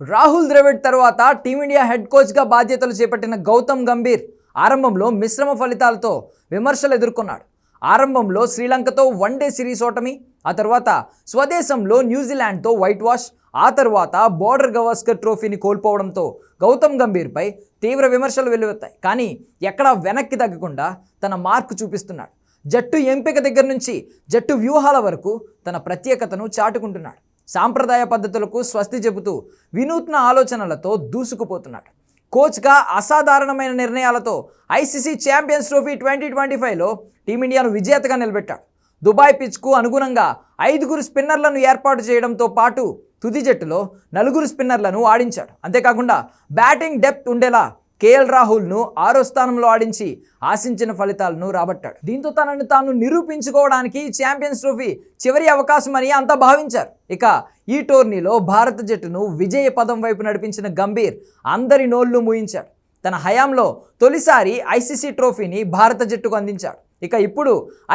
రాహుల్ ద్రవిడ్ తర్వాత team India head కోచ్గా బాధ్యతలు చేపట్టిన గౌతమ్ గంభీర్ ఆరంభంలో మిశ్రమ ఫలితాలతో విమర్శలు ఎదుర్కొన్నాడు. ఆరంభంలో శ్రీలంకతో వన్డే సిరీస్ ఓటమి ఆ తర్వాత స్వదేశంలో న్యూజిలాండ్తో వైట్ వాష్ ఆ తర్వాత బోర్డర్ గవాస్కర్ ట్రోఫీని కోల్పోవడంతో గౌతమ్ గంభీర్పై తీవ్ర విమర్శలు వెల్లువెత్తాయి. కానీ ఎక్కడా వెనక్కి తగ్గకుండా తన మార్కు చూపిస్తున్నాడు. జట్టు ఎంపిక దగ్గర నుంచి జట్టు వ్యూహాల వరకు తన ప్రత్యేకతను చాటుకుంటున్నాడు. సాంప్రదాయ పద్ధతులకు స్వస్తి చెబుతూ వినూత్న ఆలోచనలతో దూసుకుపోతున్నాడు. కోచ్గా అసాధారణమైన నిర్ణయాలతో ICC champions trophy twenty twenty ఫైవ్లో టీమిండియాను విజేతగా నిలబెట్టాడు. దుబాయ్ పిచ్కు అనుగుణంగా ఐదుగురు స్పిన్నర్లను ఏర్పాటు చేయడంతో పాటు తుది జట్టులో నలుగురు స్పిన్నర్లను ఆడించాడు. అంతేకాకుండా బ్యాటింగ్ డెప్త్ ఉండేలా కేఎల్ రాహుల్ను ఆరో స్థానంలో ఆడించి ఆశించిన ఫలితాలను రాబట్టాడు. దీంతో తనను తాను నిరూపించుకోవడానికి ఛాంపియన్స్ ట్రోఫీ చివరి అవకాశం అని అంతా భావించారు. ఇక ఈ టోర్నీలో భారత జట్టును విజయ పదం వైపు నడిపించిన గంభీర్ అందరి నోళ్ళు మూయించాడు. తన హయాంలో తొలిసారి ఐసీసీ ట్రోఫీని భారత జట్టుకు అందించాడు. ఇక ఇప్పుడు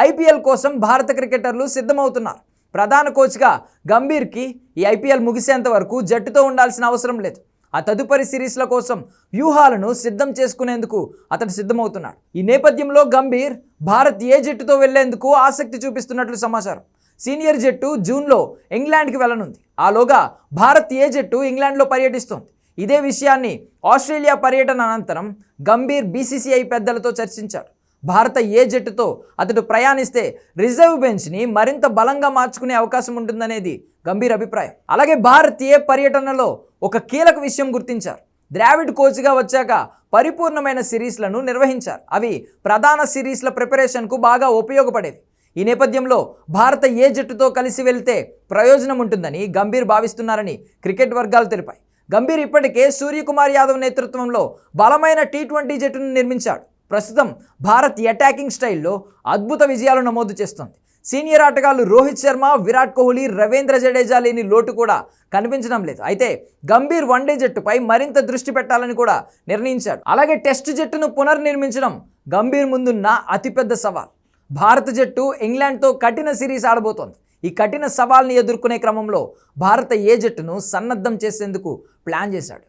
ఐపీఎల్ కోసం భారత క్రికెటర్లు సిద్ధమవుతున్నారు. ప్రధాన కోచ్గా గంభీర్కి ఈ ఐపీఎల్ ముగిసేంత వరకు జట్టుతో ఉండాల్సిన అవసరం లేదు. ఆ తదుపరి సిరీస్ల కోసం వ్యూహాలను సిద్ధం చేసుకునేందుకు అతడు సిద్ధమవుతున్నాడు. ఈ నేపథ్యంలో గంభీర్ భారత్ ఏ జట్టుతో వెళ్ళేందుకు ఆసక్తి చూపిస్తున్నట్లు సమాచారం. సీనియర్ జట్టు జూన్లో ఇంగ్లాండ్కి వెళ్ళనుంది. ఆలోగా భారత్ ఏ జట్టు ఇంగ్లాండ్లో పర్యటిస్తోంది. ఇదే విషయాన్ని ఆస్ట్రేలియా పర్యటన అనంతరం గంభీర్ బీసీసీఐ పెద్దలతో చర్చించాడు. భారత ఏ జట్టుతో అతడు ప్రయాణిస్తే రిజర్వ్ బెంచ్ని మరింత బలంగా మార్చుకునే అవకాశం ఉంటుందనేది గంభీర్ అభిప్రాయం. అలాగే భారతీయ పర్యటనలో ఒక కీలక విషయం గుర్తించారు. ద్రావిడ్ కోచ్గా వచ్చాక పరిపూర్ణమైన సిరీస్లను నిర్వహించారు. అవి ప్రధాన సిరీస్ల ప్రిపరేషన్కు బాగా ఉపయోగపడేవి. ఈ నేపథ్యంలో భారత ఏ జట్టుతో కలిసి వెళ్తే ప్రయోజనం ఉంటుందని గంభీర్ భావిస్తున్నారని క్రికెట్ వర్గాలు తెలిపాయి. గంభీర్ ఇప్పటికే సూర్యకుమార్ యాదవ్ నేతృత్వంలో బలమైన టీ ట్వంటీ జట్టును నిర్మించాడు. ప్రస్తుతం భారత్ అటాకింగ్ స్టైల్లో అద్భుత విజయాలు నమోదు చేస్తోంది. సీనియర్ ఆటగాళ్ళు రోహిత్ శర్మ విరాట్ కోహ్లీ రవీంద్ర జడేజా లేని లోటు కూడా కనిపించడం లేదు. అయితే గంభీర్ వన్డే జట్టుపై మరింత దృష్టి పెట్టాలని కూడా నిర్ణయించాడు. అలాగే టెస్ట్ జట్టును పునర్నిర్మించడం గంభీర్ ముందున్న అతిపెద్ద సవాల్. భారత జట్టు ఇంగ్లాండ్తో కఠిన సిరీస్ ఆడబోతోంది. ఈ కఠిన సవాల్ని ఎదుర్కొనే క్రమంలో భారత ఏ జట్టును సన్నద్ధం చేసేందుకు ప్లాన్ చేశాడు?